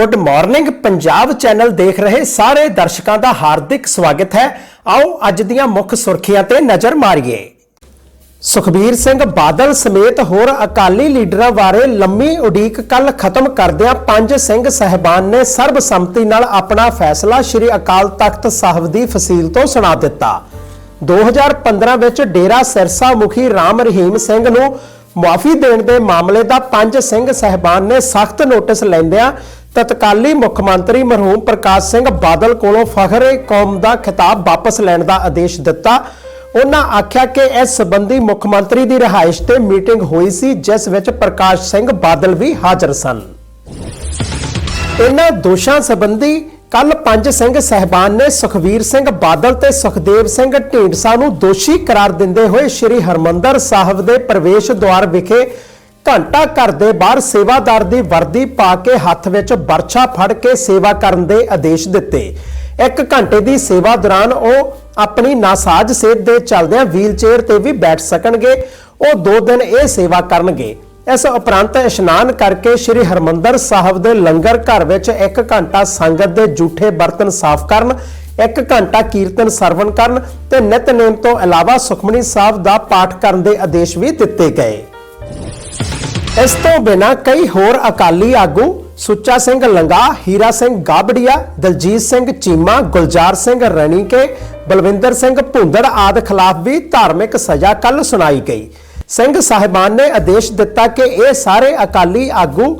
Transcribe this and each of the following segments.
Good morning Punjab channel ਦੇਖ ਰਹੇ ਸਾਰੇ ਦਰਸ਼ਕਾਂ ਦਾ ਹਾਰਦਿਕ ਸਵਾਗਤ ਹੈ। ਆਓ ਅੱਜ ਦੀਆਂ ਮੁੱਖ ਸੁਰਖੀਆਂ ਤੇ ਨਜ਼ਰ ਮਾਰੀਏ। ਸੁਖਬੀਰ ਸਿੰਘ ਬਾਦਲ ਸਮੇਤ ਹੋਰ ਅਕਾਲੀ ਲੀਡਰਾਂ ਬਾਰੇ ਲੰਮੀ ਉਡੀਕ ਕੱਲ ਖਤਮ ਕਰਦਿਆਂ ਪੰਜ ਸਿੰਘ ਸਹਿਬਾਨ ਨੇ ਸਰਬਸੰਮਤੀ ਨਾਲ ਆਪਣਾ ਫੈਸਲਾ ਸ੍ਰੀ ਅਕਾਲ ਤਖਤ ਸਾਹਿਬ ਦੀ ਫਸੀਲ ਤੋਂ ਸੁਣਾ ਦਿੱਤਾ। 2015 ਵਿੱਚ ਡੇਰਾ ਸਿਰਸਾ ਮੁਖੀ ਰਾਮ ਰਹੀਮ ਸਿੰਘ ਨੂੰ ਮੁਆਫੀ ਦੇਣ ਦੇ ਮਾਮਲੇ ਦਾ ਪੰਜ ਸਿੰਘ ਸਹਿਬਾਨ ਨੇ ਸਖਤ ਨੋਟਿਸ ਲੈਂਦਿਆਂ ਤਤਕਾਲੀ ਮੁੱਖ ਮੰਤਰੀ ਮਰਹੂਮ ਪ੍ਰਕਾਸ਼ ਸਿੰਘ ਬਾਦਲ ਕੋਲੋਂ ਫਖਰੇ ਕੌਮ ਦਾ ਖਿਤਾਬ ਵਾਪਸ ਲੈਣ ਦਾ ਆਦੇਸ਼ ਦਿੱਤਾ। ਉਹਨਾਂ ਆਖਿਆ ਕਿ ਇਸ ਸੰਬੰਧੀ ਮੁੱਖ ਮੰਤਰੀ ਦੀ ਰਿਹਾਇਸ਼ ਤੇ ਮੀਟਿੰਗ ਹੋਈ ਸੀ, ਜਿਸ ਵਿੱਚ ਪ੍ਰਕਾਸ਼ ਸਿੰਘ ਬਾਦਲ ਵੀ ਹਾਜ਼ਰ ਸਨ। ਇਹਨਾਂ ਦੋਸ਼ਾਂ ਸੰਬੰਧੀ ਕੱਲ ਪੰਜ ਸਿੰਘ ਸਹਿਬਾਨ ਨੇ ਸੁਖਵੀਰ ਸਿੰਘ ਬਾਦਲ ਤੇ ਸੁਖਦੇਵ ਸਿੰਘ ਢੀਂਡਸਾ ਨੂੰ ਦੋਸ਼ੀ ਕਰਾਰ ਦਿੰਦੇ ਹੋਏ ਸ੍ਰੀ ਹਰਮੰਦਰ ਸਾਹਿਬ ਦੇ ਪ੍ਰਵੇਸ਼ ਦੁਆਰ ਵਿਖੇ ਘੰਟਾ ਘਰ ਦੇ ਬਾਹਰ ਸੇਵਾਦਾਰ ਦੀ ਵਰਦੀ ਪਾ ਕੇ ਹੱਥ ਵਿੱਚ ਬਰਛਾ ਫੜ ਕੇ ਸੇਵਾ ਕਰਨ ਦੇ ਆਦੇਸ਼ ਦਿੱਤੇ। ਇੱਕ ਘੰਟੇ ਦੀ ਸੇਵਾ ਦੌਰਾਨ ਉਹ ਆਪਣੀ ਨਾਸਾਜ ਸਿਹਤ ਦੇ ਚਲਦਿਆਂ ਵੀਲਚੇਅਰ ਤੇ ਵੀ ਬੈਠ ਸਕਣਗੇ। ਉਹ ਦੋ ਦਿਨ ਇਹ ਸੇਵਾ ਕਰਨਗੇ। ਇਸ ਉਪਰੰਤ ਇਸ਼ਨਾਨ ਕਰਕੇ ਸ੍ਰੀ ਹਰਮੰਦਰ ਸਾਹਿਬ ਦੇ ਲੰਗਰ ਘਰ ਵਿੱਚ 1 ਘੰਟਾ ਸੰਗਤ ਦੇ ਜੂਠੇ ਬਰਤਨ ਸਾਫ਼ ਕਰਨ 1 ਘੰਟਾ ਕੀਰਤਨ ਸਰਵਣ ਕਰਨ ਤੇ ਨਿਤਨੇਮ ਤੋਂ ਇਲਾਵਾ ਸੁਖਮਨੀ ਸਾਹਿਬ ਦਾ ਪਾਠ ਕਰਨ ਦੇ ਆਦੇਸ਼ ਵੀ ਦਿੱਤੇ ਗਏ। ਇਸ ਤੋਂ ਬਿਨਾ ਕਈ ਹੋਰ ਅਕਾਲੀ ਆਗੂ ਸੁੱਚਾ ਸਿੰਘ ਲੰਗਾ, ਹੀਰਾ ਸਿੰਘ ਗਾਬੜੀਆ, ਦਲਜੀਤ ਸਿੰਘ ਚੀਮਾ, ਗੁਲਜ਼ਾਰ ਸਿੰਘ ਰਣੀਕੇ, ਬਲਵਿੰਦਰ ਸਿੰਘ ਭੁੰਦੜ ਆਦਿ ਖਿਲਾਫ ਵੀ ਧਾਰਮਿਕ ਸਜ਼ਾ ਕੱਲ ਸੁਣਾਈ ਗਈ। ਸਿੰਘ ਸਾਹਿਬਾਨ ਨੇ ਆਦੇਸ਼ ਦਿੱਤਾ ਕਿ ਇਹ ਸਾਰੇ ਅਕਾਲੀ ਆਗੂ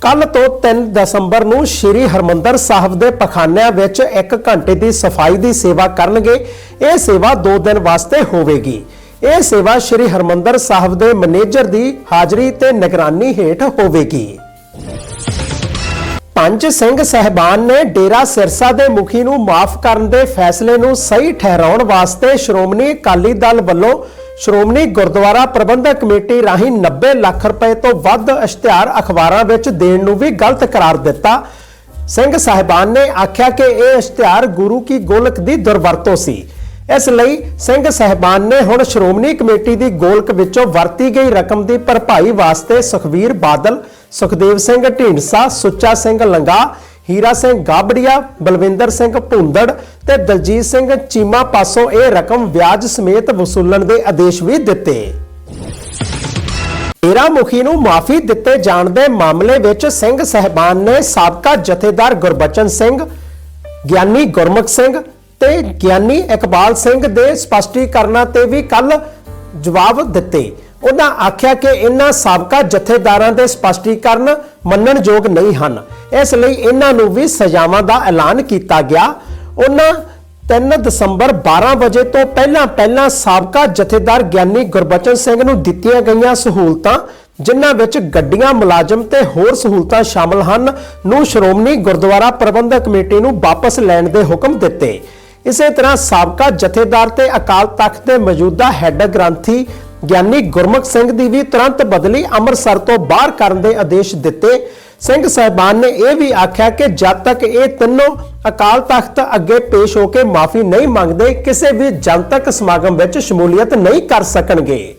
ਕੱਲ ਤੋਂ 3 ਦਸੰਬਰ ਨੂੰ ਸ੍ਰੀ ਹਰਮੰਦਰ ਸਾਹਿਬ ਦੇ ਪਖਾਨਿਆਂ ਵਿੱਚ 1 ਘੰਟੇ ਦੀ ਸਫ਼ਾਈ ਦੀ ਸੇਵਾ ਕਰਨਗੇ। ਇਹ ਸੇਵਾ 2 ਦਿਨ ਵਾਸਤੇ ਹੋਵੇਗੀ। ਇਹ ਸੇਵਾ ਸ੍ਰੀ ਹਰਮੰਦਰ ਸਾਹਿਬ ਦੇ ਮੈਨੇਜਰ ਦੀ ਹਾਜ਼ਰੀ ਤੇ ਨਿਗਰਾਨੀ ਹੇਠ ਹੋਵੇਗੀ। ਪੰਜ ਸਿੰਘ ਸਹਿਬਾਨ ਨੇ ਡੇਰਾ ਸਿਰਸਾ ਦੇ ਮੁਖੀ ਨੂੰ ਮਾਫ ਕਰਨ ਦੇ ਫੈਸਲੇ ਨੂੰ ਸਹੀ ਠਹਿਰਾਉਣ ਵਾਸਤੇ ਸ਼੍ਰੋਮਣੀ ਅਕਾਲੀ ਦਲ ਵੱਲੋਂ ਸ਼੍ਰੋਮਣੀ ਗੁਰਦੁਆਰਾ ਪ੍ਰਬੰਧਕ ਕਮੇਟੀ ਰਾਹੀਂ 90 ਲੱਖ ਰੁਪਏ ਤੋਂ ਵੱਧ ਇਸ਼ਤਿਹਾਰ ਅਖਬਾਰਾਂ ਵਿੱਚ ਦੇਣ ਨੂੰ ਵੀ ਗਲਤ ਕਰਾਰ ਦਿੱਤਾ। ਸਿੰਘ ਸਾਹਿਬਾਨ ਨੇ ਆਖਿਆ ਕਿ ਇਹ ਇਸ਼ਤਿਹਾਰ ਗੁਰੂ ਕੀ ਗੋਲਕ ਦੀ ਦੁਰਵਰਤੋਂ ਸੀ। ਇਸ ਲਈ ਸਿੰਘ ਸਹਿਬਾਨ ਨੇ ਹੁਣ ਸ਼੍ਰੋਮਣੀ ਕਮੇਟੀ ਦੀ ਗੋਲਕ ਵਿੱਚੋਂ ਵਰਤੀ ਗਈ ਰਕਮ ਦੀ ਭਰਪਾਈ ਵਾਸਤੇ ਸੁਖਵੀਰ ਬਾਦਲ, ਸੁਖਦੇਵ ਸਿੰਘ ਢੀਂਡਸਾ, ਸੁੱਚਾ ਸਿੰਘ ਲੰਗਾ, ਹੀਰਾ ਸਿੰਘ ਗਾਬੜੀਆ, ਬਲਵਿੰਦਰ ਸਿੰਘ ਭੁੰਦੜ ਤੇ ਦਲਜੀਤ ਸਿੰਘ ਚੀਮਾ ਪਾਸੋਂ ਇਹ ਰਕਮ ਵਿਆਜ ਸਮੇਤ ਵਸੂਲਣ ਦੇ ਆਦੇਸ਼ ਵੀ ਦਿੱਤੇ। ਡੇਰਾ ਮੁਖੀ ਨੂੰ ਮਾਫੀ ਦਿੱਤੇ ਜਾਣ ਦੇ ਮਾਮਲੇ ਵਿੱਚ ਸਿੰਘ ਸਹਿਬਾਨ ਨੇ ਸਾਬਕਾ ਜਥੇਦਾਰ ਗੁਰਬਚਨ ਸਿੰਘ, ਗਿਆਨੀ ਗੁਰਮੁਖ ਸਿੰਘ ਤੇ ਗਿਆਨੀ ਇਕਬਾਲ ਸਿੰਘ ਦੇ ਸਪਸ਼ਟੀਕਰਨਾਂ ਤੇ ਵੀ ਕੱਲ ਜਵਾਬ ਦਿੱਤੇ। ਉਹਨਾਂ ਆਖਿਆ ਕਿ ਇਹਨਾਂ ਸਾਬਕਾ ਜਥੇਦਾਰਾਂ ਦੇ ਸਪਸ਼ਟੀਕਰਨ ਮੰਨਣਯੋਗ ਨਹੀਂ ਹਨ। ਇਸ ਲਈ ਇਹਨਾਂ ਨੂੰ ਵੀ ਸਜ਼ਾਵਾਂ ਦਾ ਐਲਾਨ ਕੀਤਾ ਗਿਆ। ਉਹਨਾਂ 3 ਦਸੰਬਰ 12 ਵਜੇ ਤੋਂ ਪਹਿਲਾਂ ਪਹਿਲਾਂ ਸਾਬਕਾ ਜਥੇਦਾਰ ਗਿਆਨੀ ਗੁਰਬਚਨ ਸਿੰਘ ਨੂੰ ਦਿੱਤੀਆਂ ਗਈਆਂ ਸਹੂਲਤਾਂ, ਜਿਨ੍ਹਾਂ ਵਿੱਚ ਗੱਡੀਆਂ ਮੁਲਾਜ਼ਮ ਤੇ ਹੋਰ ਸਹੂਲਤਾਂ ਸ਼ਾਮਲ ਹਨ, ਨੂੰ ਸ਼੍ਰੋਮਣੀ ਗੁਰਦੁਆਰਾ ਪ੍ਰਬੰਧਕ ਕਮੇਟੀ ਨੂੰ ਵਾਪਸ ਲੈਣ ਦੇ ਹੁਕਮ ਦਿੱਤੇ। ਇਸੇ ਤਰ੍ਹਾਂ ਸਾਬਕਾ ਜਥੇਦਾਰ ਤੇ ਅਕਾਲ ਤਖਤ ਦੇ ਮੌਜੂਦਾ ਹੈੱਡ ਗ੍ਰੰਥੀ ਗਿਆਨੀ ਗੁਰਮੁਖ ਸਿੰਘ ਦੀ ਵੀ ਤੁਰੰਤ ਬਦਲੀ ਅੰਮ੍ਰਿਤਸਰ ਤੋਂ ਬਾਹਰ ਕਰਨ ਦੇ ਆਦੇਸ਼ ਦਿੱਤੇ। ਸਿੰਘ ਸਾਹਿਬਾਨ ਨੇ ਇਹ ਵੀ ਆਖਿਆ ਕਿ ਜਦ ਤੱਕ ਇਹ ਤਿੰਨੋਂ ਅਕਾਲ ਤਖਤ ਅੱਗੇ ਪੇਸ਼ ਹੋ ਕੇ ਮਾਫੀ ਨਹੀਂ ਮੰਗਦੇ, ਕਿਸੇ ਵੀ ਜਨਤਕ ਸਮਾਗਮ ਵਿੱਚ ਸ਼ਮੂਲੀਅਤ ਨਹੀਂ ਕਰ ਸਕਣਗੇ।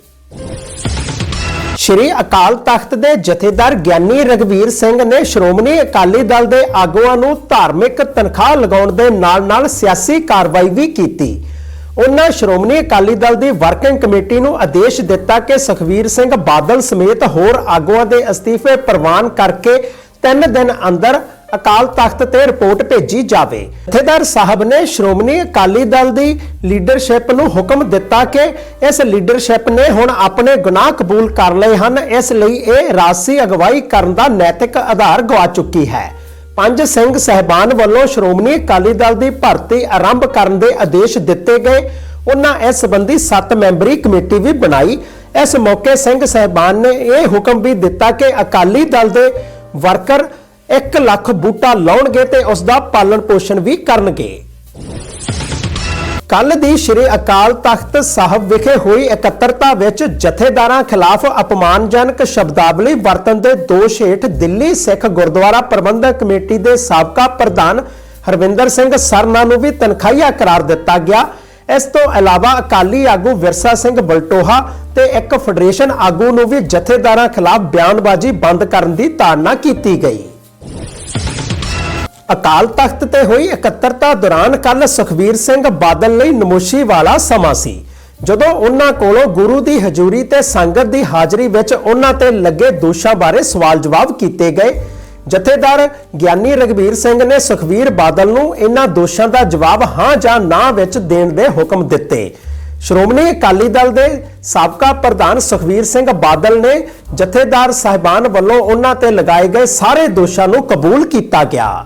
ਸ਼੍ਰੀ ਅਕਾਲ ਤਖਤ ਦੇ ਜਥੇਦਾਰ ਗਿਆਨੀ ਰਗਵੀਰ ਸਿੰਘ ਨੇ ਸ਼੍ਰੋਮਣੀ ਅਕਾਲੀ ਦਲ ਦੇ ਆਗੂਆਂ ਨੂੰ ਧਾਰਮਿਕ ਤਨਖਾਹ ਲਗਾਉਣ ਦੇ ਨਾਲ-ਨਾਲ ਸਿਆਸੀ ਕਾਰਵਾਈ ਵੀ ਕੀਤੀ। ਉਹਨਾਂ ਸ਼੍ਰੋਮਣੀ ਅਕਾਲੀ ਦਲ ਦੀ ਵਰਕਿੰਗ ਕਮੇਟੀ ਨੂੰ ਆਦੇਸ਼ ਦਿੱਤਾ ਕਿ ਸੁਖਵੀਰ ਸਿੰਘ ਬਾਦਲ ਸਮੇਤ ਹੋਰ ਆਗੂਆਂ ਦੇ ਅਸਤੀਫੇ ਪ੍ਰਵਾਨ ਕਰਕੇ 3 ਦਿਨ ਅੰਦਰ ਅਕਾਲ ਤਖਤ ਤੇ ਰਿਪੋਰਟ ਭੇਜੀ ਜਾਵੇ। ਜਥੇਦਾਰ ਸਾਹਿਬ ਨੇ ਸ਼੍ਰੋਮਣੀ ਅਕਾਲੀ ਦਲ ਦੀ ਲੀਡਰਸ਼ਿਪ ਨੂੰ ਹੁਕਮ ਦਿੱਤਾ ਕਿ ਇਸ ਲੀਡਰਸ਼ਿਪ ਨੇ ਹੁਣ ਆਪਣੇ ਗੁਨਾਹ ਕਬੂਲ ਕਰ ਲਏ ਹਨ। ਇਸ ਲਈ ਇਹ ਰਾਜਸੀ ਅਗਵਾਈ ਕਰਨ ਦਾ ਨੈਤਿਕ ਆਧਾਰ ਗਵਾ ਚੁੱਕੀ ਹੈ। ਪੰਜ ਸਿੰਘ ਸਹਿਬਾਨ ਵੱਲੋਂ ਸ਼੍ਰੋਮਣੀ ਅਕਾਲੀ ਦਲ ਦੀ ਭਰਤੀ ਆਰੰਭ ਕਰਨ ਦੇ ਆਦੇਸ਼ ਦਿੱਤੇ ਗਏ। ਉਹਨਾਂ ਇਸ ਸੰਬੰਧੀ 7 ਮੈਂਬਰੀ ਕਮੇਟੀ ਵੀ ਬਣਾਈ। ਇਸ ਮੌਕੇ ਸਿੰਘ ਸਹਿਬਾਨ ਨੇ ਇਹ ਹੁਕਮ ਵੀ ਦਿੱਤਾ ਕਿ ਅਕਾਲੀ ਦਲ ਦੇ ਵਰਕਰ 1 ਲੱਖ ਬੂਟਾ ਲਾਉਣਗੇ ਤੇ ਉਸ ਦਾ ਪਾਲਣ ਪੋਸ਼ਣ ਵੀ ਕਰਨਗੇ। ਕੱਲ ਦੀ ਸ਼੍ਰੀ ਅਕਾਲ ਤਖਤ ਸਾਹਿਬ ਵਿਖੇ ਹੋਈ ਇਕੱਤਰਤਾ ਵਿੱਚ ਜਥੇਦਾਰਾਂ ਖਿਲਾਫ ਅਪਮਾਨਜਨਕ ਸ਼ਬਦਾਵਲੀ ਵਰਤਣ ਦੇ ਦੋਸ਼ ਹੇਠ ਦਿੱਲੀ ਸਿੱਖ ਗੁਰਦੁਆਰਾ ਪ੍ਰਬੰਧਕ ਕਮੇਟੀ ਦੇ ਸਾਬਕਾ ਪ੍ਰਧਾਨ ਹਰਵਿੰਦਰ ਸਿੰਘ ਸਰਨਾ ਨੂੰ ਵੀ ਤਨਖਾਹੀਆ ਕਰਾਰ ਦਿੱਤਾ ਗਿਆ। ਇਸ ਤੋਂ ਇਲਾਵਾ ਅਕਾਲੀ ਆਗੂ ਵਿਰਸਾ ਸਿੰਘ ਬਲਟੋਹਾ ਤੇ ਇੱਕ ਫੈਡਰੇਸ਼ਨ ਆਗੂ ਨੂੰ ਵੀ ਜਥੇਦਾਰਾਂ ਖਿਲਾਫ ਬਿਆਨਬਾਜ਼ੀ ਬੰਦ ਕਰਨ ਦੀ ਤਾੜਨਾ ਕੀਤੀ ਗਈ। ਅਕਾਲ ਤਖਤ ਤੇ ਹੋਈ ਇਕੱਤਰਤਾ ਦੌਰਾਨ ਕੱਲ ਸੁਖਵੀਰ ਸਿੰਘ ਬਾਦਲ ਲਈ ਨਮੋਸ਼ੀ ਵਾਲਾ ਸਮਾਂ ਸੀ। ਜਦੋਂ ਉਹਨਾਂ ਕੋਲੋਂ ਗੁਰੂ ਦੀ ਹਜ਼ੂਰੀ ਤੇ ਸੰਗਤ ਦੀ ਹਾਜ਼ਰੀ ਵਿੱਚ ਉਹਨਾਂ ਤੇ ਲੱਗੇ ਦੋਸ਼ਾਂ ਬਾਰੇ ਸਵਾਲ ਜਵਾਬ ਕੀਤੇ ਗਏ, ਜਥੇਦਾਰ ਗਿਆਨੀ ਰਗਵੀਰ ਸਿੰਘ ਨੇ ਸੁਖਵੀਰ ਬਾਦਲ ਨੂੰ ਇਹਨਾਂ ਦੋਸ਼ਾਂ ਦਾ ਜਵਾਬ ਹਾਂ ਜਾਂ ਨਾ ਵਿੱਚ ਦੇਣ ਦੇ ਹੁਕਮ ਦਿੱਤੇ। ਸ਼੍ਰੋਮਣੀ ਅਕਾਲੀ ਦਲ ਦੇ ਸਾਬਕਾ ਪ੍ਰਧਾਨ ਸੁਖਵੀਰ ਸਿੰਘ ਬਾਦਲ ਨੇ ਜਥੇਦਾਰ ਸਾਹਿਬਾਨ ਵੱਲੋਂ ਉਹਨਾਂ ਤੇ ਲਗਾਏ ਗਏ ਸਾਰੇ ਦੋਸ਼ਾਂ ਨੂੰ ਕਬੂਲ ਕੀਤਾ ਗਿਆ।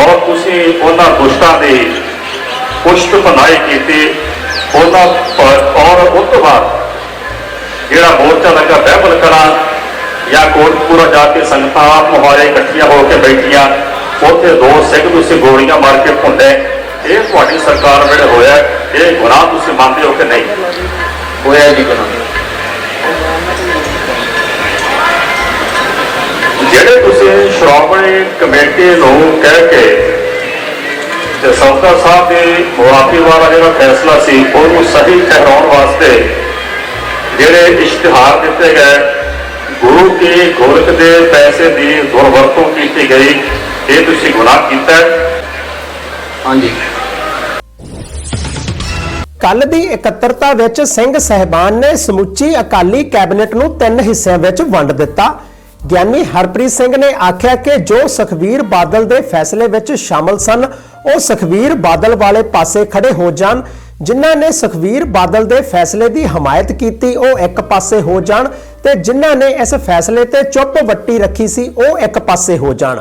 ਔਰ ਤੁਸੀਂ ਉਹਨਾਂ ਦੁਸ਼ਟਾਂ ਦੀ ਪੁਸ਼ਟ ਬਣਾਈ ਕੀਤੀ ਉਹਨਾਂ ਪਰ- ਔਰ ਉਸ ਤੋਂ ਬਾਅਦ ਜਿਹੜਾ ਮੋਰਚਾ ਲੱਗਾ ਬਹਿਬਲ ਕਰਾਂ ਜਾਂ ਕੋਟਪੂਰਾ ਜਾ ਕੇ ਸੰਗਤਾਂ ਮੁਹਾਰੇ ਇਕੱਠੀਆਂ ਹੋ ਕੇ ਬੈਠੀਆਂ ਉੱਥੇ ਦੋ ਸਿੰਘ ਤੁਸੀਂ ਗੋਲੀਆਂ ਮਾਰ ਕੇ ਭੁੰਡੇ ਇਹ ਤੁਹਾਡੀ ਸਰਕਾਰ ਵੇਲੇ ਹੋਇਆ ਇਹ ਗੁਨਾਹ ਤੁਸੀਂ ਮੰਨਦੇ ਹੋ ਕਿ ਨਹੀਂ? ਹੋਇਆ ਜੀ ਗੁਨਾਹ। ਜਿਹੜੇ ਸ਼੍ਰੋਮਣੀ ਕਮੇਟੀ ਨੂੰ ਕਹਿ ਕੇ ਤੇ ਸੌਦਾ ਸਾਹਿਬ ਦੇ ਮੁਆਫੀ ਵਾਲਾ ਜਿਹੜਾ ਫੈਸਲਾ ਸੀ ਉਹਨੂੰ ਸਹੀ ਠਹਿਰਾਉਣ ਵਾਸਤੇ ਜਿਹੜੇ ਇਸ਼ਤਿਹਾਰ ਦਿੱਤੇ ਗਏ ਗੁਰੂ ਕੇ ਗੋਰਖ ਦੇ ਪੈਸੇ ਦੀ ਦੁਰਵਰਤੋਂ ਕੀਤੀ ਗਈ ਇਹ ਤੁਸੀਂ ਗੁਨਾਹ ਕੀਤਾ ਹਾਂਜੀ। ਕੱਲ ਦੀ ਇਕੱਤਰਤਾ ਵਿੱਚ ਸਿੰਘ ਸਹਿਬਾਨ ਨੇ ਸਮੁੱਚੀ ਅਕਾਲੀ ਕੈਬਨਿਟ ਨੂੰ ਤਿੰਨ ਹਿੱਸਿਆਂ ਵਿੱਚ ਵੰਡ ਦਿੱਤਾ। ਗਿਆਨੀ ਹਰਪ੍ਰੀਤ ਸਿੰਘ ਨੇ ਆਖਿਆ ਕਿ ਜੋ ਸੁਖਵੀਰ ਬਾਦਲ ਦੇ ਫੈਸਲੇ ਵਿੱਚ ਸ਼ਾਮਲ ਸਨ, ਉਹ ਸੁਖਵੀਰ ਬਾਦਲ ਵਾਲੇ ਪਾਸੇ ਖੜੇ ਹੋ ਜਾਣ। ਜਿਨ੍ਹਾਂ ਨੇ ਸੁਖਵੀਰ ਬਾਦਲ ਦੇ ਫੈਸਲੇ ਦੀ ਹਮਾਇਤ ਕੀਤੀ, ਉਹ ਇੱਕ ਪਾਸੇ ਹੋ ਜਾਣ ਤੇ ਜਿਨ੍ਹਾਂ ਨੇ ਇਸ ਫੈਸਲੇ ਤੇ ਚੁੱਪ ਵੱਟੀ ਰੱਖੀ ਸੀ, ਉਹ ਇੱਕ ਪਾਸੇ ਹੋ ਜਾਣ।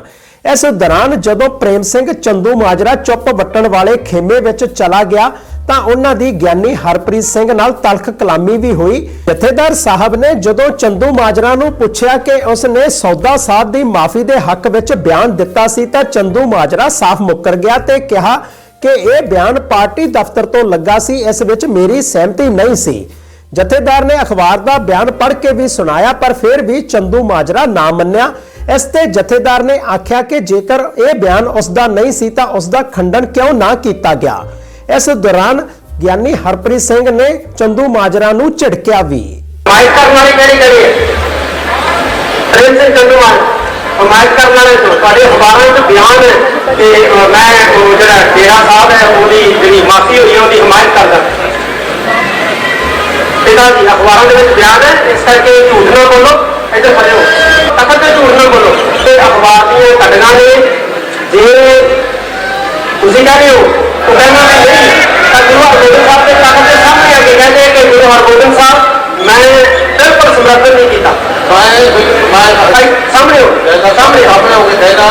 ਇਸ ਦੌਰਾਨ ਜਦੋਂ ਪ੍ਰੇਮ ਸਿੰਘ ਚੰਦੂ ਮਾਜਰਾ ਚੁੱਪ ਵੱਟਣ ਵਾਲੇ ਖੇਮੇ ਵਿੱਚ ਚਲਾ ਗਿਆ ਤਾਂ ਉਹਨਾਂ ਦੀ ਗਿਆਨੀ ਹਰਪ੍ਰੀਤ ਸਿੰਘ ਨਾਲ ਤਲਖ ਕਲਾਮੀ ਵੀ ਹੋਈ। ਜਥੇਦਾਰ ਸਾਹਿਬ ਨੇ ਜਦੋਂ ਚੰਦੂ ਮਾਜਰਾ ਨੂੰ ਪੁੱਛਿਆ ਕਿ ਉਸ ਨੇ ਸੌਦਾ ਸਾਹਿਬ ਦੀ ਮਾਫੀ ਦੇ ਹੱਕ ਵਿੱਚ ਬਿਆਨ ਦਿੱਤਾ ਸੀ ਤਾਂ ਚੰਦੂ ਮਾਜਰਾ ਸਾਫ਼ ਮੁੱਕਰ ਗਿਆ ਤੇ ਕਿਹਾ ਕਿ ਇਹ ਬਿਆਨ ਪਾਰਟੀ ਦਫ਼ਤਰ ਤੋਂ ਲੱਗਾ ਸੀ, ਇਸ ਵਿੱਚ ਮੇਰੀ ਸਹਿਮਤੀ ਨਹੀਂ ਸੀ। ਜਥੇਦਾਰ ਨੇ ਅਖਬਾਰ ਦਾ ਬਿਆਨ ਪੜ੍ਹ ਕੇ ਵੀ ਸੁਣਾਇਆ, ਪਰ ਫਿਰ ਵੀ ਚੰਦੂ ਮਾਜਰਾ ਨਾ ਮੰਨਿਆ। ਇਸ ਤੇ ਜਥੇਦਾਰ ਨੇ ਆਖਿਆ ਕਿ ਜੇਕਰ ਇਹ ਬਿਆਨ ਉਸ ਦਾ ਨਹੀਂ ਸੀ ਤਾਂ ਉਸ ਦਾ ਖੰਡਨ ਕਿਉਂ ਨਾ ਕੀਤਾ ਗਿਆ? ਇਸ ਦੌਰਾਨ ਗਿਆਨੀ ਹਰਪ੍ਰੀਤ ਸਿੰਘ ਨੇ ਚੰਦੂ ਮਾਜਰਾ ਨੂੰ ਝਿੜਕਿਆ ਵੀ। ਮਾਈਕ ਕਰਨ ਕਿਹੜੀ ਗਲੀ ਹੈ? ਪ੍ਰਿੰਸ ਚੰਦੂ ਮਾਜਰਾ। ਮਾਈਕ ਕਰਨ ਵਾਲੇ ਤੁਹਾਡੇ ਅਖਬਾਰਾਂ 'ਚ ਬਿਆਨ ਹੈ ਕਿ ਮੈਂ ਉਹ ਜਿਹੜਾ ਡੇਰਾ ਸਾਹਿਬ ਹੈ, ਉਹਦੀ ਜਿਹੜੀ ਮਾਫੀ ਹੋਈ ਉਹਦੀ ਹਮਾਇਤ ਕਰਦਾ। ਪਿਤਾ ਜੀ, ਅਖਬਾਰਾਂ ਦੇ ਵਿੱਚ ਬਿਆਨ ਹੈ। ਇਸ ਕਰਕੇ ਝੂਠ ਨਾ ਬੋਲੋ। ਇੱਧਰ ਖੜੇ ਹੋ। ਤਖਤ ਤੇ ਝੂਠ ਨਾ ਬੋਲੋ। ਤੇ ਅਖਬਾਰ ਦੀਆਂ ਕੱਢਣਾ ਨੇ, ਜੇ ਤੁਸੀਂ ਕਹਿ ਰਹੇ ਹੋ ਉਹ ਕਹਿੰਦਾ ਵੀ ਨਹੀਂ ਤਾਂ ਗੁਰੂ ਹਰਗੋਬਿੰਦ ਸਾਹਿਬ ਦੇ ਤਖਤ ਦੇ ਸਾਹਮਣੇ ਆ ਕੇ ਕਹਿੰਦੇ ਕਿ ਗੁਰੂ ਹਰਗੋਬਿੰਦ ਸਾਹਿਬ ਮੈਂ ਬਿਲਕੁਲ ਸਮਰਥਨ ਨਹੀਂ ਕੀਤਾ ਮੈਂ ਮੈਂ ਭਾਈ ਸਾਹਮਣੇ ਹੋ ਸਾਹਮਣੇ ਹੋ ਆਪਣੇ ਹੋ ਕੇ ਕਹਿਣਾ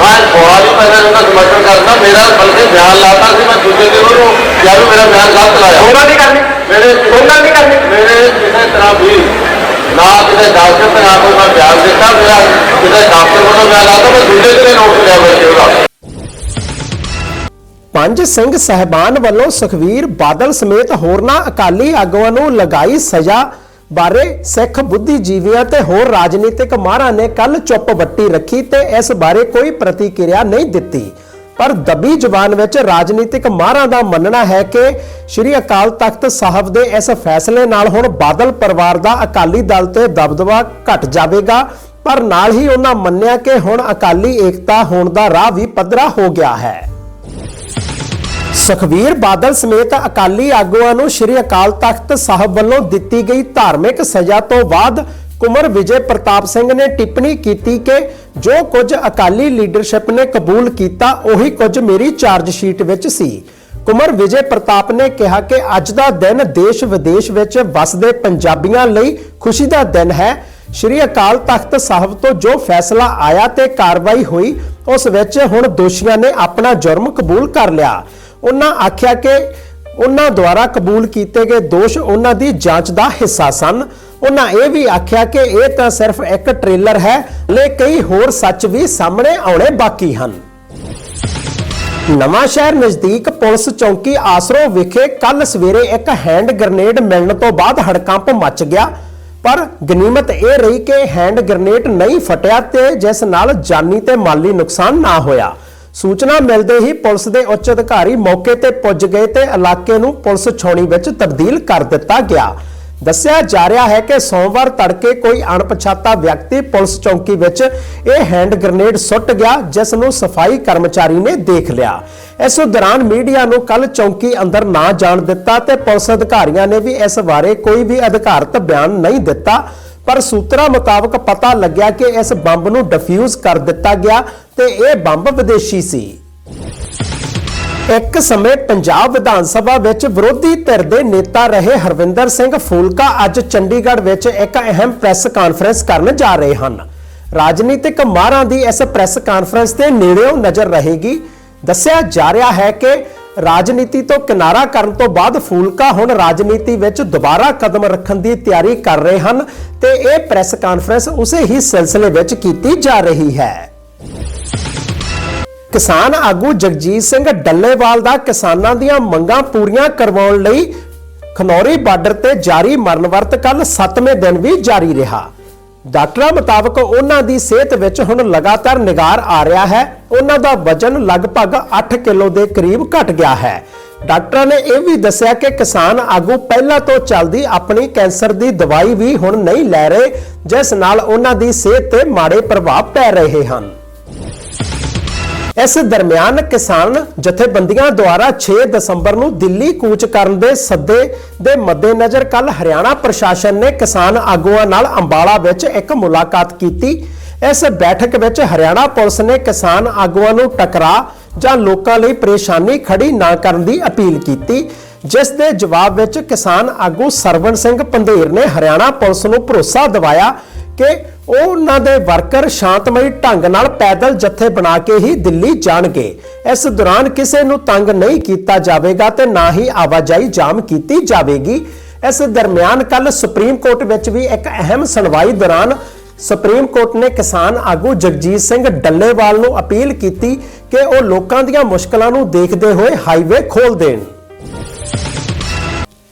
ਮੈਂ ਸਵਾਲ ਹੀ ਪਹਿਲਾਂ ਉਹਨਾਂ ਸਮਰਥਨ ਕਰਦਾ ਮੇਰਾ ਬਲਕਿ ਬਿਆਨ ਲਾਤਾ ਸੀ ਮੈਂ ਦੂਜੇ ਦਿਨ ਉਹਨੂੰ ਯਾਰ ਮੇਰਾ ਬਿਆਨ ਗਲਤ ਲਾਇਆ ਉਹਨਾਂ ਦੀ ਕਰਨੀ ਮੇਰੇ ਉਹਨਾਂ ਦੀ ਕਰਨੀ ਮੇਰੇ ਕਿਸੇ ਤਰ੍ਹਾਂ ਵੀ ਨਾ ਕਿਸੇ ਡਾਕਟਰ ਤੇ ਨਾ ਕੋਈ ਮੈਂ ਬਿਆਨ ਦਿੱਤਾ ਮੇਰਾ ਕਿਸੇ ਡਾਕਟਰ ਵੱਲੋਂ ਬਿਆਨ ਲਾਤਾ ਮੈਂ ਪੰਜ ਸਿੰਘ ਸਹਿਬਾਨ ਵੱਲੋਂ ਸੁਖਵੀਰ ਬਾਦਲ ਸਮੇਤ ਹੋਰਨਾਂ ਅਕਾਲੀ ਆਗੂਆਂ ਨੂੰ ਲਗਾਈ ਸਜ਼ਾ ਬਾਰੇ ਸਿੱਖ ਬੁੱਧੀਜੀਵੀਆਂ ਤੇ ਹੋਰ ਰਾਜਨੀਤਿਕ ਮਾਹਰਾਂ ਨੇ ਕੱਲ ਚੁੱਪ ਵੱਟੀ ਰੱਖੀ ਤੇ ਇਸ ਬਾਰੇ ਕੋਈ ਪ੍ਰਤੀਕਿਰਿਆ ਨਹੀਂ ਦਿੱਤੀ। ਪਰ ਦਬੀ ਜ਼ੁਬਾਨ ਵਿੱਚ ਰਾਜਨੀਤਿਕ ਮਾਹਰਾਂ ਦਾ ਮੰਨਣਾ ਹੈ ਕਿ ਸ੍ਰੀ ਅਕਾਲ ਤਖਤ ਸਾਹਿਬ ਦੇ ਇਸ ਫੈਸਲੇ ਨਾਲ ਹੁਣ ਬਾਦਲ ਪਰਿਵਾਰ ਦਾ ਅਕਾਲੀ ਦਲ ਤੇ ਦਬਦਬਾ ਘਟ ਜਾਵੇਗਾ। ਪਰ ਨਾਲ ਹੀ ਉਹਨਾਂ ਮੰਨਿਆ ਕਿ ਹੁਣ ਅਕਾਲੀ ਏਕਤਾ ਹੋਣ ਦਾ ਰਾਹ ਵੀ ਪੱਧਰਾ ਹੋ ਗਿਆ ਹੈ। ਸੁਖਵੀਰ ਬਾਦਲ ਸਮੇਤ ਅਕਾਲੀ ਆਗੂਆਂ ਨੂੰ ਸ੍ਰੀ ਅਕਾਲ ਤਖਤ ਸਾਹਿਬ ਵੱਲੋਂ ਦਿੱਤੀ ਗਈ ਧਾਰਮਿਕ ਸਜ਼ਾ ਤੋਂ ਬਾਅਦ ਕੁਮਰ ਵਿਜੇ ਪ੍ਰਤਾਪ ਸਿੰਘ ਨੇ ਟਿੱਪਣੀ ਕੀਤੀ ਕਿ ਜੋ ਕੁਝ ਅਕਾਲੀ ਲੀਡਰਸ਼ਿਪ ਨੇ ਕਬੂਲ ਕੀਤਾ, ਉਹੀ ਕੁਝ ਮੇਰੀ ਚਾਰਜ ਸ਼ੀਟ ਵਿੱਚ ਸੀ। ਕੁਮਰ ਵਿਜੇ ਪ੍ਰਤਾਪ ਨੇ ਕਿਹਾ ਕਿ ਅੱਜ ਦਾ ਦਿਨ ਦੇਸ਼ ਵਿਦੇਸ਼ ਵਿੱਚ ਵਸਦੇ ਪੰਜਾਬੀਆਂ ਲਈ ਖੁਸ਼ੀ ਦਾ ਦਿਨ ਹੈ। ਸ਼੍ਰੀ ਅਕਾਲ ਤਖਤ ਸਾਹਿਬ ਤੋਂ ਜੋ ਫੈਸਲਾ ਆਇਆ ਤੇ ਕਾਰਵਾਈ ਹੋਈ, ਉਸ ਵਿੱਚ ਹੁਣ ਦੋਸ਼ੀਆਂ ਨੇ ਆਪਣਾ ਜੁਰਮ ਕਬੂਲ ਕਰ ਲਿਆ। ਉਹਨਾਂ ਆਖਿਆ ਕਿ ਉਹਨਾਂ ਦੁਆਰਾ ਕਬੂਲ ਕੀਤੇ ਗਏ ਦੋਸ਼ ਉਹਨਾਂ ਦੀ ਜਾਂਚ ਦਾ ਹਿੱਸਾ ਸਨ। ਉਹਨਾਂ ਇਹ ਵੀ ਆਖਿਆ ਕਿ ਇਹ ਤਾਂ ਸਿਰਫ ਇੱਕ ਟ੍ਰੇਲਰ ਹੈ, ਲੈ ਕਈ ਹੋਰ ਸੱਚ ਵੀ ਸਾਹਮਣੇ ਆਉਣੇ ਬਾਕੀ ਹਨ। ਨਵਾਂ ਸ਼ਹਿਰ ਨਜ਼ਦੀਕ ਪੁਲਿਸ ਚੌਂਕੀ ਆਸਰੋ ਵਿਖੇ ਕੱਲ ਸਵੇਰੇ ਇੱਕ ਹੈਂਡ ਗ੍ਰਨੇਡ ਮਿਲਣ ਤੋਂ ਬਾਅਦ ਹੜਕੰਪ ਮਚ ਗਿਆ। ਪਰ ਗਨੀਮਤ ਇਹ ਰਹੀ ਕਿ ਹੈਂਡ ਗ੍ਰਨੇਡ ਨਹੀਂ ਫਟਿਆ ਤੇ ਜਿਸ ਨਾਲ ਜਾਨੀ ਤੇ ਮਾਲੀ ਨੁਕਸਾਨ ਨਾ ਹੋਇਆ। ਸੂਚਨਾ ਮਿਲਦੇ ਹੀ ਪੁਲਿਸ ਦੇ ਉੱਚ ਅਧਿਕਾਰੀ ਮੌਕੇ ਤੇ ਪੁੱਜ ਗਏ ਤੇ ਇਲਾਕੇ ਨੂੰ ਪੁਲਿਸ ਛਾਉਣੀ ਵਿੱਚ ਤਬਦੀਲ ਕਰ ਦਿੱਤਾ ਗਿਆ। ਦੱਸਿਆ ਜਾ ਰਿਹਾ ਹੈ ਕਿ ਸੋਮਵਾਰ ਤੜਕੇ ਕੋਈ ਅਣਪਛਾਤਾ ਵਿਅਕਤੀ ਪੁਲਿਸ ਚੌਂਕੀ ਵਿੱਚ ਇਹ ਹੈਂਡ ਗ੍ਰਨੇਡ ਸੁੱਟ ਗਿਆ, ਜਿਸ ਨੂੰ ਸਫ਼ਾਈ ਕਰਮਚਾਰੀ ਨੇ ਦੇਖ ਲਿਆ। ਇਸ ਦੌਰਾਨ ਮੀਡੀਆ ਨੂੰ ਕੱਲ ਚੌਂਕੀ ਅੰਦਰ ਨਾ ਜਾਣ ਦਿੱਤਾ ਤੇ ਪੁਲਿਸ ਅਧਿਕਾਰੀਆਂ ਨੇ ਵੀ ਇਸ ਬਾਰੇ ਕੋਈ ਵੀ ਅਧਿਕਾਰਤ ਬਿਆਨ ਨਹੀਂ ਦਿੱਤਾ, ਪਰ ਸੂਤਰਾਂ ਮੁਤਾਬਕ ਪਤਾ ਲੱਗਿਆ ਕਿ ਇਸ ਬੰਬ ਨੂੰ ਡਿਫਿਊਜ਼ ਕਰ ਦਿੱਤਾ ਗਿਆ ਤੇ ਇਹ ਬੰਬ ਵਿਦੇਸ਼ੀ ਸੀ। ਇੱਕ ਸਮੇਂ ਪੰਜਾਬ ਵਿਧਾਨ ਸਭਾ ਵਿੱਚ ਵਿਰੋਧੀ ਧਿਰ ਦੇ ਨੇਤਾ ਰਹੇ ਹਰਵਿੰਦਰ ਸਿੰਘ ਫੂਲਕਾ ਅੱਜ ਚੰਡੀਗੜ੍ਹ ਵਿੱਚ ਇੱਕ ਅਹਿਮ ਪ੍ਰੈਸ ਕਾਨਫਰੰਸ ਕਰਨ ਜਾ ਰਹੇ ਹਨ। ਰਾਜਨੀਤਿਕ ਮਾਹਰਾਂ ਦੀ ਇਸ ਪ੍ਰੈਸ ਕਾਨਫਰੰਸ ਦੇ ਨੇੜਿਓਂ ਨਜ਼ਰ ਰਹੇਗੀ। ਦੱਸਿਆ ਜਾ ਰਿਹਾ ਹੈ ਕਿ ਰਾਜਨੀਤੀ ਤੋਂ ਕਿਨਾਰਾ ਕਰਨ ਤੋਂ ਬਾਅਦ ਫੂਲਕਾ ਹੁਣ ਰਾਜਨੀਤੀ ਵਿੱਚ ਦੁਬਾਰਾ ਕਦਮ ਰੱਖਣ ਦੀ ਤਿਆਰੀ ਕਰ ਰਹੇ ਹਨ ਤੇ ਇਹ ਪ੍ਰੈਸ ਕਾਨਫਰੰਸ ਉਸੇ ਹੀ ਸਿਲਸਿਲੇ ਵਿੱਚ ਕੀਤੀ ਜਾ ਰਹੀ ਹੈ। ਕਿਸਾਨ ਆਗੂ ਜਗਜੀਤ ਸਿੰਘ ਡੱਲੇਵਾਲ ਦਾ ਕਿਸਾਨਾਂ ਦੀਆਂ ਮੰਗਾਂ ਪੂਰੀਆਂ ਕਰਵਾਉਣ ਲਈ ਖਨੌਰੀ ਬਾਰਡਰ ਤੇ ਜਾਰੀ ਮਰਨ ਵਰਤ ਕੱਲ 7ਵੇਂ ਦਿਨ ਵੀ ਜਾਰੀ ਰਿਹਾ। ਡਾਕਟਰਾਂ ਮੁਤਾਬਕ ਉਹਨਾਂ ਦੀ ਸਿਹਤ ਵਿੱਚ ਹੁਣ ਲਗਾਤਾਰ ਨਿਗਾਰ ਆ ਰਿਹਾ ਹੈ। ਉਹਨਾਂ ਦਾ ਵਜ਼ਨ ਲਗਭਗ 8 ਕਿਲੋ ਦੇ ਕਰੀਬ ਘਟ ਗਿਆ ਹੈ। ਡਾਕਟਰਾਂ ਨੇ ਇਹ ਵੀ ਦੱਸਿਆ ਕਿ ਕਿਸਾਨ ਆਗੂ ਪਹਿਲਾਂ ਤੋਂ ਚੱਲਦੀ ਆਪਣੀ ਕੈਂਸਰ ਦੀ ਦਵਾਈ ਵੀ ਹੁਣ ਨਹੀਂ ਲੈ ਰਹੇ, ਜਿਸ ਨਾਲ ਉਹਨਾਂ ਦੀ ਸਿਹਤ ਤੇ ਮਾੜੇ ਪ੍ਰਭਾਵ ਪੈ ਰਹੇ ਹਨ। ਇਸ ਦਰਮਿਆਨ ਕਿਸਾਨ ਜਥੇਬੰਦੀਆਂ ਦੁਆਰਾ 6 ਦਸੰਬਰ ਨੂੰ ਦਿੱਲੀ ਕੂਚ ਕਰਨ ਦੇ ਸੱਦੇ ਦੇ ਮੱਦੇਨਜ਼ਰ ਕੱਲ ਹਰਿਆਣਾ ਪ੍ਰਸ਼ਾਸਨ ਨੇ ਕਿਸਾਨ ਆਗੂਆਂ ਨਾਲ ਅੰਬਾਲਾ ਵਿੱਚ ਇੱਕ ਮੁਲਾਕਾਤ ਕੀਤੀ। ਇਸ ਬੈਠਕ ਵਿੱਚ ਹਰਿਆਣਾ ਪੁਲਿਸ ਨੇ ਕਿਸਾਨ ਆਗੂਆਂ ਨੂੰ ਟਕਰਾ ਜਾਂ ਲੋਕਾਂ ਲਈ ਪਰੇਸ਼ਾਨੀ ਖੜੀ ਨਾ ਕਰਨ ਦੀ ਅਪੀਲ ਕੀਤੀ, ਜਿਸ ਦੇ ਜਵਾਬ ਵਿੱਚ ਕਿਸਾਨ ਆਗੂ ਸਰਵਣ ਸਿੰਘ ਪੰਧੇਰ ਨੇ ਹਰਿਆਣਾ ਪੁਲਿਸ ਨੂੰ ਭਰੋਸਾ ਦਿਵਾਇਆ ਕਿ ਉਹ ਉਹਨਾਂ ਦੇ ਵਰਕਰ ਸ਼ਾਂਤਮਈ ਢੰਗ ਨਾਲ ਪੈਦਲ ਜਥੇ ਬਣਾ ਕੇ ਹੀ ਦਿੱਲੀ ਜਾਣਗੇ। ਇਸ ਦੌਰਾਨ ਕਿਸੇ ਨੂੰ ਤੰਗ ਨਹੀਂ ਕੀਤਾ ਜਾਵੇਗਾ ਤੇ ਨਾ ਹੀ ਆਵਾਜਾਈ ਜਾਮ ਕੀਤੀ ਜਾਵੇਗੀ। ਇਸ ਦਰਮਿਆਨ ਕੱਲ ਸੁਪਰੀਮ ਕੋਰਟ ਵਿੱਚ ਵੀ ਇੱਕ ਅਹਿਮ ਸੁਣਵਾਈ ਦੌਰਾਨ ਸੁਪਰੀਮ ਕੋਰਟ ਨੇ ਕਿਸਾਨ ਆਗੂ ਜਗਜੀਤ ਸਿੰਘ ਡੱਲੇਵਾਲ ਨੂੰ ਅਪੀਲ ਕੀਤੀ ਕਿ ਉਹ ਲੋਕਾਂ ਦੀਆਂ ਮੁਸ਼ਕਲਾਂ ਨੂੰ ਦੇਖਦੇ ਹੋਏ ਹਾਈਵੇ ਖੋਲ ਦੇਣ।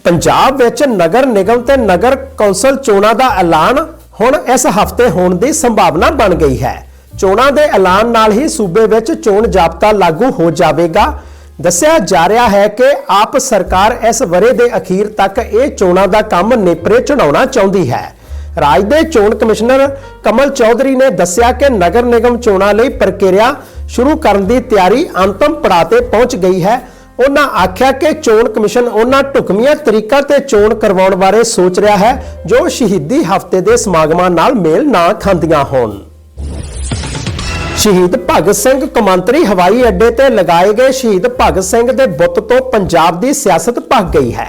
ਪੰਜਾਬ ਵਿੱਚ ਨਗਰ ਨਿਗਮ ਤੇ ਨਗਰ ਕੌਂਸਲ ਚੋਣਾਂ ਦਾ ਐਲਾਨ ਹੁਣ ਇਸ ਹਫ਼ਤੇ ਹੋਣ ਦੀ ਸੰਭਾਵਨਾ ਬਣ ਗਈ ਹੈ। ਚੋਣਾਂ ਦੇ ਐਲਾਨ ਨਾਲ ਹੀ ਸੂਬੇ ਵਿੱਚ ਚੋਣ ਜਾਬਤਾ ਲਾਗੂ ਹੋ ਜਾਵੇਗਾ। ਦੱਸਿਆ ਜਾ ਰਿਹਾ ਹੈ ਕਿ ਆਪ ਸਰਕਾਰ ਇਸ ਵਰੇ ਦੇ ਅਖੀਰ ਤੱਕ ਇਹ ਚੋਣਾਂ ਦਾ ਕੰਮ ਨੇਪਰੇ ਚੜਾਉਣਾ ਚਾਹੁੰਦੀ ਹੈ। ਰਾਜ ਦੇ ਚੋਣ ਕਮਿਸ਼ਨਰ ਕਮਲ ਚੌਧਰੀ ਨੇ ਦੱਸਿਆ ਕਿ ਨਗਰ ਨਿਗਮ ਚੋਣਾਂ ਲਈ ਪ੍ਰਕਿਰਿਆ ਸ਼ੁਰੂ ਕਰਨ ਦੀ ਤਿਆਰੀ ਅੰਤਮ ਪੜਾਅ ਤੇ ਪਹੁੰਚ ਗਈ ਹੈ। ਉਹਨਾਂ ਆਖਿਆ ਕਿ ਚੋਣ ਕਮਿਸ਼ਨ ਉਹਨਾਂ ਢੁਕਮੀਆਂ ਤਰੀਕਾਂ ਤੇ ਚੋਣ ਕਰਵਾਉਣ ਬਾਰੇ ਸੋਚ ਰਿਹਾ ਹੈ, ਜੋ ਸ਼ਹੀਦੀ ਹਫ਼ਤੇ ਦੇ ਸਮਾਗਮਾਂ ਨਾਲ ਮੇਲ ਨਾ ਖਾਂਦੀਆਂ ਹੋਣ। ਸ਼ਹੀਦ ਭਗਤ ਸਿੰਘ ਕੌਮਾਂਤਰੀ ਹਵਾਈ ਅੱਡੇ ਤੇ ਲਗਾਏ ਗਏ ਸ਼ਹੀਦ ਭਗਤ ਸਿੰਘ ਦੇ ਬੁੱਤ ਤੋਂ ਪੰਜਾਬ ਦੀ ਸਿਆਸਤ ਭੱਗ ਗਈ ਹੈ।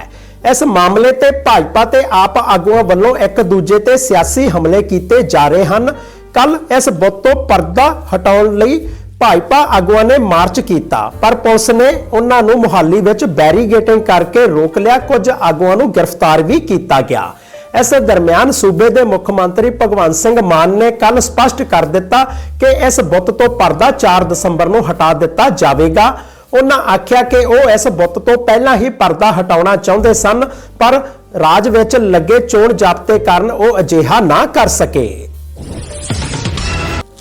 ਇਸ ਮਾਮਲੇ ਤੇ ਭਾਜਪਾ ਤੇ ਆਪ ਆਗੂਆਂ ਵੱਲੋਂ ਇੱਕ ਦੂਜੇ ਤੇ ਸਿਆਸੀ ਹਮਲੇ ਕੀਤੇ ਜਾ ਰਹੇ ਹਨ। ਕੱਲ ਇਸ ਬੁੱਤ ਤੋਂ ਪਰਦਾ ਹਟਾਉਣ ਲਈ ਭਾਜਪਾ ਆਗੂਆਂ ਨੇ ਮਾਰਚ ਕੀਤਾ, ਪਰ ਪੁਲਿਸ ਨੇ ਉਹਨਾਂ ਨੂੰ ਮੁਹਾਲੀ ਵਿੱਚ ਬੈਰੀਗੇਟਿੰਗ ਕਰਕੇ ਰੋਕ ਲਿਆ। ਕੁਝ ਆਗੂਆਂ ਨੂੰ ਗ੍ਰਿਫਤਾਰ ਵੀ ਕੀਤਾ ਗਿਆ। ਇਸ ਦਰਮਿਆਨ ਸੂਬੇ ਦੇ ਮੁੱਖ ਮੰਤਰੀ ਭਗਵੰਤ ਸਿੰਘ ਮਾਨ ਨੇ ਕੱਲ ਸਪਸ਼ਟ ਕਰ ਦਿੱਤਾ ਕਿ ਇਸ ਬੁੱਤ ਤੋਂ ਪਰਦਾ 4 ਦਸੰਬਰ ਨੂੰ ਹਟਾ ਦਿੱਤਾ ਜਾਵੇਗਾ। ਉਹਨਾਂ ਆਖਿਆ ਕਿ ਉਹ ਇਸ ਬੁੱਤ ਤੋਂ ਪਹਿਲਾਂ ਹੀ ਪਰਦਾ ਹਟਾਉਣਾ ਚਾਹੁੰਦੇ ਸਨ, ਪਰ ਰਾਜ ਵਿੱਚ ਲੱਗੇ ਚੋਣ ਜ਼ਾਬਤੇ ਕਾਰਨ ਉਹ ਅਜਿਹਾ ਨਾ ਕਰ ਸਕੇ।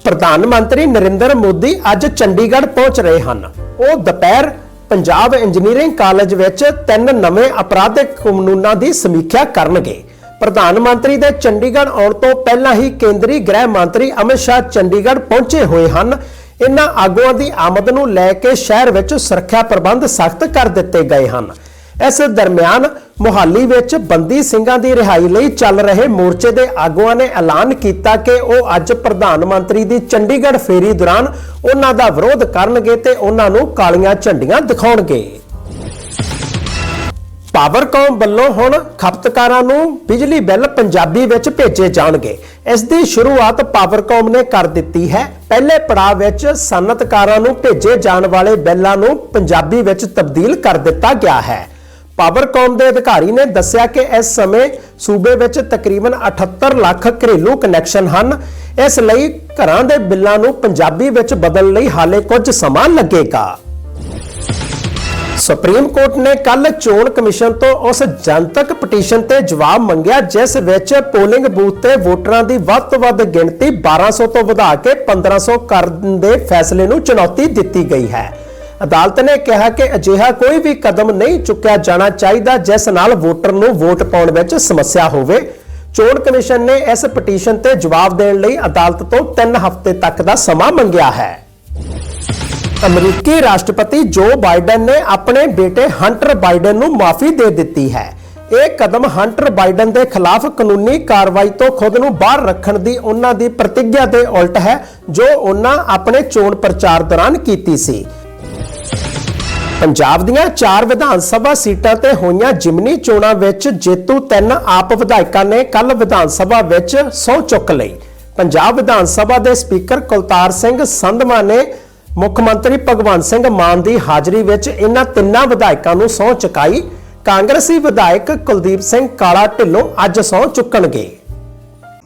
ਪ੍ਰਧਾਨ ਮੰਤਰੀ ਨਰਿੰਦਰ ਮੋਦੀ ਅੱਜ ਚੰਡੀਗੜ੍ਹ ਪਹੁੰਚ ਰਹੇ ਹਨ। ਉਹ ਦੁਪਹਿਰ ਪੰਜਾਬ ਇੰਜੀਨੀਅਰਿੰਗ ਕਾਲਜ ਵਿੱਚ ਤਿੰਨ ਨਵੇਂ ਅਪਰਾਧਿਕ ਕਾਨੂੰਨਾਂ ਦੀ ਸਮੀਖਿਆ ਕਰਨਗੇ। ਪ੍ਰਧਾਨ ਮੰਤਰੀ ਦੇ ਚੰਡੀਗੜ੍ਹ ਆਉਣ ਤੋਂ ਪਹਿਲਾਂ ਹੀ ਕੇਂਦਰੀ ਗ੍ਰਹਿ ਮੰਤਰੀ ਅਮਿਤ ਸ਼ਾਹ ਚੰਡੀਗੜ੍ਹ ਪਹੁੰਚੇ ਹੋਏ ਹਨ। ਇਨ੍ਹਾਂ ਆਗੂਆਂ ਦੀ ਆਮਦ ਨੂੰ ਲੈ ਕੇ ਸ਼ਹਿਰ ਵਿੱਚ ਸੁਰੱਖਿਆ ਪ੍ਰਬੰਧ ਸਖਤ ਕਰ ਦਿੱਤੇ ਗਏ ਹਨ। ਇਸ ਦਰਮਿਆਨ ਮੁਹਾਲੀ ਵਿੱਚ ਬੰਦੀ ਸਿੰਘਾਂ ਦੀ ਰਿਹਾਈ ਲਈ ਚੱਲ ਰਹੇ ਮੋਰਚੇ ਦੇ ਆਗੂਆਂ ਨੇ ਐਲਾਨ ਕੀਤਾ ਕਿ ਉਹ ਅੱਜ ਪ੍ਰਧਾਨ ਮੰਤਰੀ ਦੀ ਚੰਡੀਗੜ੍ਹ ਫੇਰੀ ਦੌਰਾਨ ਉਹਨਾਂ ਦਾ ਵਿਰੋਧ ਕਰਨਗੇ ਤੇ ਉਹਨਾਂ ਨੂੰ ਕਾਲੀਆਂ ਝੰਡੀਆਂ ਦਿਖਾਉਣਗੇ। ਪਾਵਰਕਾਮ ਵੱਲੋਂ ਹੁਣ ਖਪਤਕਾਰਾਂ ਨੂੰ ਬਿਜਲੀ ਬਿੱਲ ਪੰਜਾਬੀ ਵਿੱਚ ਭੇਜੇ ਜਾਣਗੇ। ਇਸ ਦੀ ਸ਼ੁਰੂਆਤ ਪਾਵਰਕਾਮ ਨੇ ਕਰ ਦਿੱਤੀ ਹੈ। ਪਹਿਲੇ ਪੜਾਅ ਵਿੱਚ ਸਨਅਤਕਾਰਾਂ ਨੂੰ ਭੇਜੇ ਜਾਣ ਵਾਲੇ ਬਿੱਲਾਂ ਨੂੰ ਪੰਜਾਬੀ ਵਿੱਚ ਤਬਦੀਲ ਕਰ ਦਿੱਤਾ ਗਿਆ ਹੈ। ਪਾਵਰਕਾਮ ਦੇ ਅਧਿਕਾਰੀ ਨੇ ਦੱਸਿਆ ਕਿ ਇਸ ਸਮੇਂ ਸੂਬੇ ਵਿੱਚ ਤਕਰੀਬਨ 78 ਲੱਖ ਘਰੇਲੂ ਕਨੈਕਸ਼ਨ ਹਨ। ਇਸ ਲਈ ਘਰਾਂ ਦੇ ਬਿੱਲਾਂ ਨੂੰ ਪੰਜਾਬੀ ਵਿੱਚ ਬਦਲਣ ਲਈ ਹਾਲੇ ਕੁਝ ਸਮਾਂ ਲੱਗੇਗਾ। ਸੁਪਰੀਮ ਕੋਰਟ ਨੇ ਕੱਲ ਚੋਣ ਕਮਿਸ਼ਨ ਤੋਂ ਉਸ ਜਨਤਕ ਪਟੀਸ਼ਨ ਤੇ ਜਵਾਬ ਮੰਗਿਆ, ਜਿਸ ਵਿੱਚ ਪੋਲਿੰਗ ਬੂਥ ਤੇ ਵੋਟਰਾਂ ਦੀ ਵੱਧ ਤੋਂ ਵੱਧ ਗਿਣਤੀ 1200 ਤੋਂ ਵਧਾ ਕੇ 1500 ਕਰਨ ਦੇ ਫੈਸਲੇ ਨੂੰ ਚੁਣੌਤੀ ਦਿੱਤੀ ਗਈ ਹੈ। ਅਦਾਲਤ ਨੇ ਕਿਹਾ ਕਿ ਅਜਿਹਾ ਕੋਈ ਵੀ ਕਦਮ ਨਹੀਂ ਚੁੱਕਿਆ ਜਾਣਾ ਚਾਹੀਦਾ ਜਿਸ ਨਾਲ ਵੋਟਰ ਨੂੰ ਵੋਟ ਪਾਉਣ ਵਿੱਚ ਸਮੱਸਿਆ ਹੋਵੇ। ਚੋਣ ਕਮਿਸ਼ਨ ਨੇ ਇਸ ਪਟੀਸ਼ਨ ਤੇ ਜਵਾਬ ਦੇਣ ਲਈ ਅਦਾਲਤ ਤੋਂ 3 ਹਫ਼ਤੇ ਤੱਕ ਦਾ ਸਮਾਂ ਮੰਗਿਆ ਹੈ। ਅਮਰੀਕੀ ਰਾਸ਼ਟਰਪਤੀ ਜੋ ਬਾਈਡਨ ਨੇ ਆਪਣੇ ਬੇਟੇ ਹੰਟਰ ਬਾਈਡਨ ਨੂੰ ਮਾਫੀ ਦੇ ਦਿੱਤੀ ਹੈ। ਇਹ ਕਦਮ ਹੰਟਰ ਬਾਈਡਨ ਦੇ ਖਿਲਾਫ ਕਾਨੂੰਨੀ ਕਾਰਵਾਈ ਤੋਂ ਖੁਦ ਨੂੰ ਬਾਹਰ ਰੱਖਣ ਦੀ ਉਹਨਾਂ ਦੀ ਪ੍ਰਤੀਗਿਆ ਦੇ ਉਲਟ ਹੈ, ਜੋ ਉਹਨਾਂ ਆਪਣੇ ਚੋਣ ਪ੍ਰਚਾਰ ਦੌਰਾਨ ਕੀਤੀ ਸੀ। ਪੰਜਾਬ ਦੀਆਂ ਚਾਰ ਵਿਧਾਨ ਸਭਾ ਸੀਟਾਂ ਤੇ ਹੋਈਆਂ ਜਿਮਨੀ ਚੋਣਾਂ ਵਿੱਚ ਜੇਤੂ ਤਿੰਨ ਆਪ ਵਿਧਾਇਕਾਂ ਨੇ ਕੱਲ ਵਿਧਾਨ ਸਭਾ ਵਿੱਚ ਸਹੁੰ ਚੁੱਕ ਲਈ। ਪੰਜਾਬ ਵਿਧਾਨ ਸਭਾ ਦੇ ਸਪੀਕਰ ਕੁਲਤਾਰ ਸਿੰਘ ਸੰਧਵਾ ਨੇ ਮੁੱਖ ਮੰਤਰੀ ਭਗਵੰਤ ਸਿੰਘ ਮਾਨ ਦੀ ਹਾਜ਼ਰੀ ਵਿੱਚ ਇਹਨਾਂ ਤਿੰਨਾਂ ਵਿਧਾਇਕਾਂ ਨੂੰ ਸਹੁੰ ਚੁਕਾਈ। ਕਾਂਗਰਸੀ ਵਿਧਾਇਕ ਕੁਲਦੀਪ ਸਿੰਘ ਕਾਲਾ ਢਿੱਲੋਂ ਅੱਜ ਸਹੁੰ ਚੁੱਕਣਗੇ।